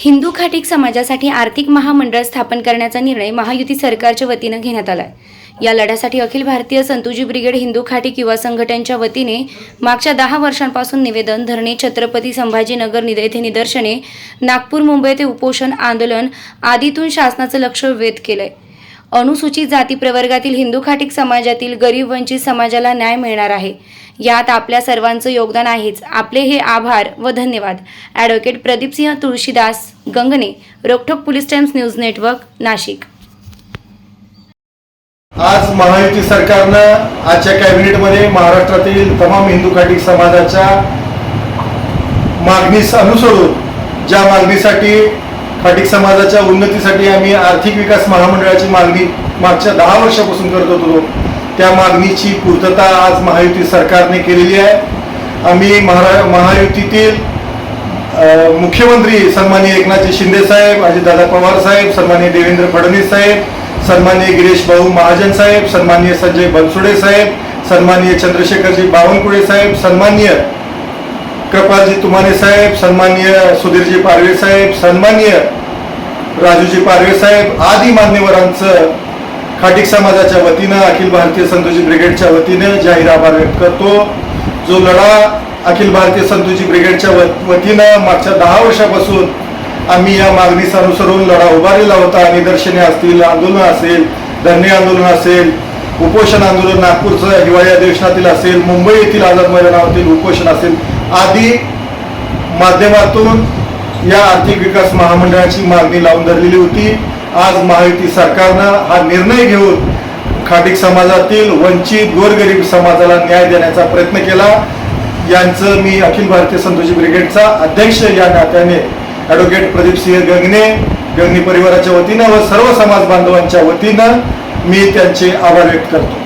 हिंदू खाटीक समाजासाठी आर्थिक महामंडळ स्थापन करण्याचा निर्णय महायुती सरकारच्या वतीनं घेण्यात आला आहे या लढ्यासाठी अखिल भारतीय संतुजी ब्रिगेड हिंदू खाटीक युवा संघटनेच्या वतीने मागच्या दहा वर्षांपासून निवेदन धरणे छत्रपती संभाजीनगर येथे निदर्शने नागपूर मुंबई ते उपोषण आंदोलन आदीतून शासनाचं लक्ष वेध केलंय अनुसूचित जाती प्रवर्गातील हिंदू खाटिक समाजातील गरीब वंचित समाजाला न्याय मिळणार आहे. यात आपल्या सर्वांचं योगदान आहेच. आपले हे आभार व धन्यवाद. Advocate Pradeepsingh Tulshidas Gangane रोखोक Police Times News Network Nashik. आज महायुती सरकारनं आजच्या कॅबिनेटमध्ये महाराष्ट्रातील तमाम हिंदू खाटिक समाजाच्या मागणीस अनुसरून ज्या मागणीसाठी फाटिक समाजाच्या उन्नतीसाठी आम्ही आर्थिक विकास महामंडळाची मागणी मागच्या दहा वर्षापासून करत होतो. त्या मागणीची पूर्तता आज महायुती सरकारने केलेली आहे. आम्ही महारा महायुतीतील मुख्यमंत्री सन्माननीय एकनाथजी शिंदे साहेब अजितदादा पवार साहेब सन्माननीय देवेंद्र फडणवीस साहेब सन्माननीय गिरीश भाऊ महाजन साहेब सन्माननीय संजय बनसुडे साहेब सन्माननीय चंद्रशेखरजी बावनकुळे साहेब सन्माननीय कृपालजी तुमाने साहेब सन्माननीय सुधीरजी पारवे साहेब सन्माननीय राजूजी पारवे साहेब आदी मान्यवरांचं खाटीक समाजाच्या वतीनं अखिल भारतीय संतोजी ब्रिगेडच्या वतीनं जाहीर आभार व्यक्त करतो. जो लढा अखिल भारतीय संतोजी ब्रिगेडच्या व- वतीनं मागच्या दहा वर्षापासून आम्ही या मागणीस अनुसरून लढा उभारलेला होता. निदर्शने असतील आंदोलन असेल धरणे आंदोलन असेल उपोषण आंदोलन नागपूरचं हिवाळी अधिवेशनातील असेल मुंबई येथील आझाद मैदानावरील उपोषण असेल आदी माध्यमातून या आर्थिक विकास महामंडळाची मागणी लावून धरलेली होती. आज महायुती सरकारनं हा निर्णय घेऊन खाटीक समाजातील वंचित गोरगरीब समाजाला न्याय देण्याचा प्रयत्न केला. यांचं मी अखिल भारतीय संतोषी ब्रिगेडचा अध्यक्ष या नात्याने ॲडव्होकेट प्रदीपसिंह गंगणे गंगणे परिवाराच्या वतीनं व सर्व समाज बांधवांच्या वतीनं मी त्यांचे आभार व्यक्त करतो.